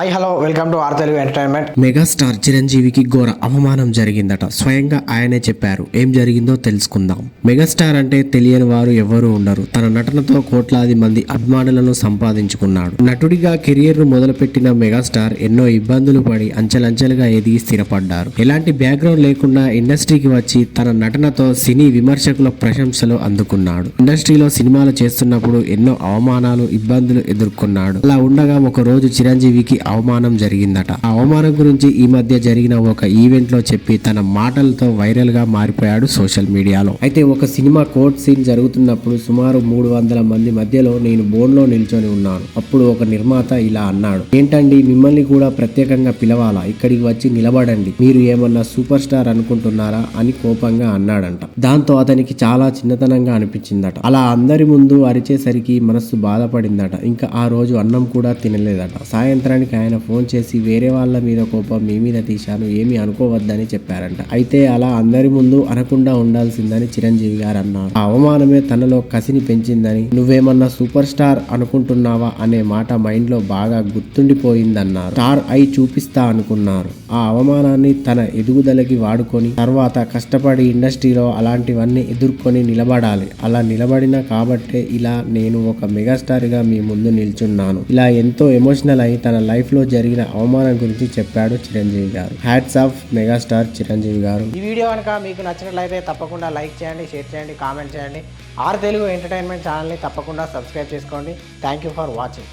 Hi hello welcome to our Telugu entertainment megastar చిరంజీవికి ఘోర అవమానం జరిగిందట. స్వయంగా ఆయనే చెప్పారు. ఏం జరిగిందో తెలుసుకుందాం. మెగాస్టార్ అంటే తెలియని వారు ఎవరు ఉండరు. తన నటనతో కోట్లాది మంది అభిమానులను సంపాదించుకున్నాడు. నటుడిగా కెరియర్ను మొదలుపెట్టిన మెగాస్టార్ ఎన్నో ఇబ్బందులు పడి అంచెలంచెలుగా ఎదిగి స్థిరపడ్డారు. ఎలాంటి బ్యాక్గ్రౌండ్ లేకుండా ఇండస్ట్రీకి వచ్చి తన నటనతో సినీ విమర్శకుల ప్రశంసలు అందుకున్నాడు. ఇండస్ట్రీలో సినిమాలు చేస్తున్నప్పుడు ఎన్నో అవమానాలు ఇబ్బందులు ఎదుర్కొన్నాడు. అలా ఉండగా ఒక రోజు చిరంజీవికి అవమానం జరిగిందట. ఆ అవమానం గురించి ఈ మధ్య జరిగిన ఒక ఈవెంట్లో చెప్పి తన మాటలతో వైరల్గా మారిపోయాడు సోషల్ మీడియాలో. అయితే ఒక సినిమా కోర్ట్ సీన్ జరుగుతున్నప్పుడు సుమారు మూడు వందల మంది మధ్యలో నేను బోన్లో నిల్చొని ఉన్నాను. అప్పుడు ఒక నిర్మాత ఇలా అన్నాడు. ఏంటండి మిమ్మల్ని కూడా ప్రత్యేకంగా పిలవాలా? ఇక్కడికి వచ్చి నిలబడండి. మీరు ఏమన్నా సూపర్ స్టార్ అనుకుంటున్నారా? అని కోపంగా అన్నాడంట. దాంతో అతనికి చాలా చిన్నతనంగా అనిపించిందట. అలా అందరి ముందు అరిచేసరికి మనస్సు బాధపడిందట. ఇంకా ఆ రోజు అన్నం కూడా తినలేదట. సాయంత్రానికి ఆయన ఫోన్ చేసి వేరే వాళ్ళ మీద కోపం మీ మీద తీశాను ఏమీ అనుకోవద్దని చెప్పారంట. అయితే అలా అందరి ముందు అనకుండా ఉండాల్సిందని చిరంజీవి గారు అన్నారు. ఆ అవమానమే తనలో కసిని పెంచిందని నువ్వేమన్నా సూపర్ స్టార్ అనుకుంటున్నావా అనే మాట మైండ్లో బాగా గుర్తుండిపోయిందన్నారు. స్టార్ అయి చూపిస్తా అనుకున్నారు. ఆ అవమానాన్ని తన ఎదుగుదలకి వాడుకొని తర్వాత కష్టపడి ఇండస్ట్రీలో అలాంటివన్నీ ఎదుర్కొని నిలబడాలి. అలా నిలబడిన కాబట్టే ఇలా నేను ఒక మెగాస్టార్గా మీ ముందు నిల్చున్నాను. ఇలా ఎంతో ఎమోషనల్ అయి తన లైఫ్ లైఫ్లో జరిగిన అవమానం గురించి చెప్పాడు చిరంజీవి గారు. హ్యాట్స్ ఆఫ్ మెగాస్టార్ చిరంజీవి గారు. ఈ వీడియో కనుక మీకు నచ్చినట్లయితే తప్పకుండా లైక్ చేయండి షేర్ చేయండి కామెంట్ చేయండి. ఆర్ తెలుగు ఎంటర్టైన్మెంట్ ఛానల్ని తప్పకుండా సబ్స్క్రైబ్ చేసుకోండి. Thank you for watching